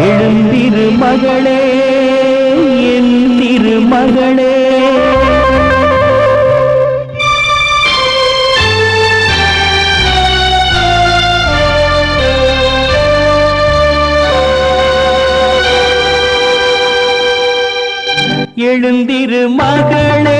எழுந்திரு மகளே எந்திரு மகளே எழுந்திரு மகளே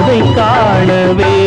அதை காணவே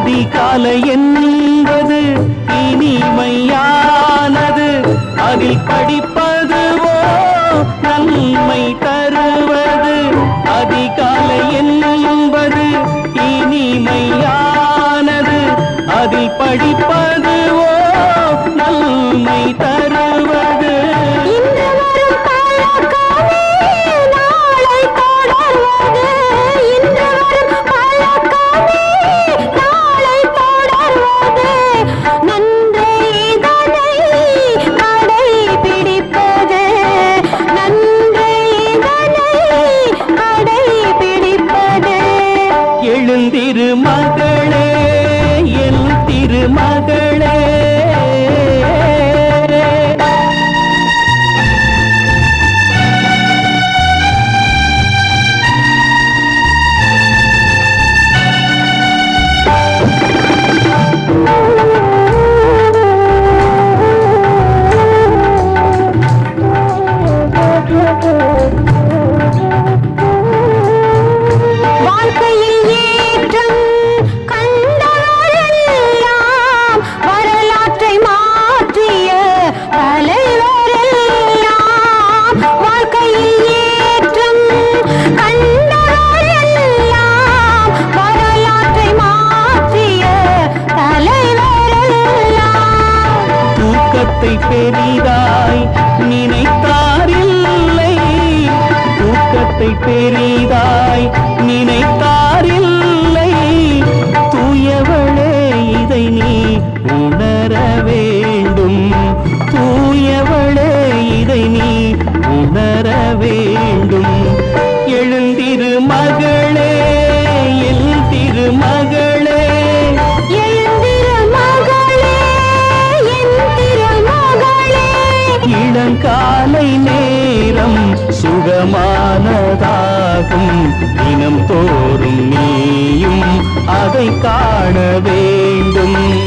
அதிகாலை என்பது இனிமையானது. அதில் படிப்பதுவோ நன்மை தருவது. அதிகாலை என்பது இனிமையானது. அதில் படிப்பதுவோ நன்மை தரு கூட்டத்தை பெரிதாய் நினைத்தாரில்லை. கூட்டத்தை பெரிதாய் நினைத்தார் காலை நேரம் சுகமானதாகும். தினம் தோறும் நீயும் அதை காண வேண்டும்.